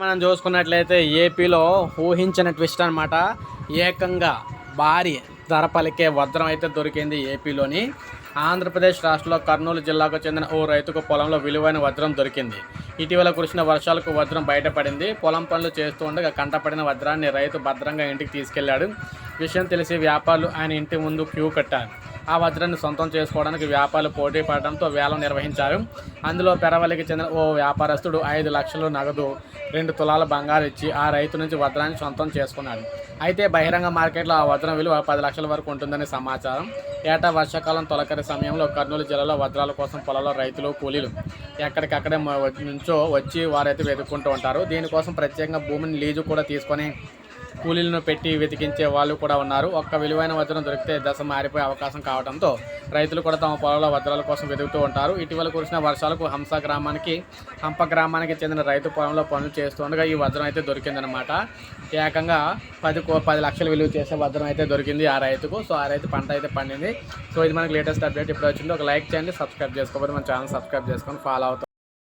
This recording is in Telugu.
మనం చూసుకున్నట్లయితే ఏపీలో ఊహించిన ట్విస్ట్ అన్నమాట. ఏకంగా భారీ ధర పలికే వజ్రం అయితే దొరికింది ఏపీలోని. ఆంధ్రప్రదేశ్ రాష్ట్రంలో కర్నూలు జిల్లాకు చెందిన ఓ రైతుకు పొలంలో విలువైన వజ్రం దొరికింది. ఇటీవల కురిసిన వర్షాలకు వజ్రం బయటపడింది. పొలం పనులు చేస్తూ ఉండగా కంటపడిన వజ్రాన్ని రైతు భద్రంగా ఇంటికి తీసుకెళ్ళాడు. విషయం తెలిసి వ్యాపారులు ఆయన ఇంటి ముందు క్యూ కట్టారు. ఆ వజ్రాన్ని సొంతం చేసుకోవడానికి వ్యాపారులు పోటీ పడడంతో వేలం నిర్వహించారు. అందులో పెరవలికి చెందిన ఓ వ్యాపారస్తుడు ఐదు లక్షలు నగదు రెండు తులాల బంగారు ఇచ్చి ఆ రైతు నుంచి వజ్రాన్ని సొంతం చేసుకున్నాడు. అయితే బహిరంగ మార్కెట్లో ఆ వజ్రం విలువ పది లక్షల వరకు ఉంటుందని సమాచారం. ఏటా వర్షాకాలం తొలకరి సమయంలో కర్నూలు జిల్లాలో వజ్రాల కోసం పొలంలో రైతులు కూలీలు ఎక్కడికక్కడే నుంచో వచ్చి వారైతే వెతుక్కుంటూ ఉంటారు. దీనికోసం ప్రత్యేకంగా భూమిని లీజు కూడా తీసుకొని కూలీలను పెట్టి వెతికించే వాళ్ళు కూడా ఉన్నారు. ఒక్క విలువైన వజ్రం దొరికితే దశ మారిపోయే అవకాశం కావడంతో రైతులు కూడా తమ పొలంలో వజ్రాల కోసం వెతుకుతూ ఉంటారు. ఇటీవల కురిసిన వర్షాలకు హంస గ్రామానికి హంప గ్రామానికి చెందిన రైతు పొలంలో పనులు చేస్తుండగా ఈ వజ్రం అయితే దొరికిందనమాట ఏకంగా పది కో పది లక్షలు విలువ చేసే వజ్రం అయితే దొరికింది ఆ రైతుకు. సో ఆ రైతు పంట అయితే పండింది. సో ఇది మనకి లేటెస్ట్ అప్డేట్. ఇప్పుడు వచ్చింది ఒక లైక్ చేయండి సబ్స్క్రైబ్ చేసుకోకపోతే మన ఛానల్ సబ్స్క్రైబ్ చేసుకొని ఫాలో అవుతాం.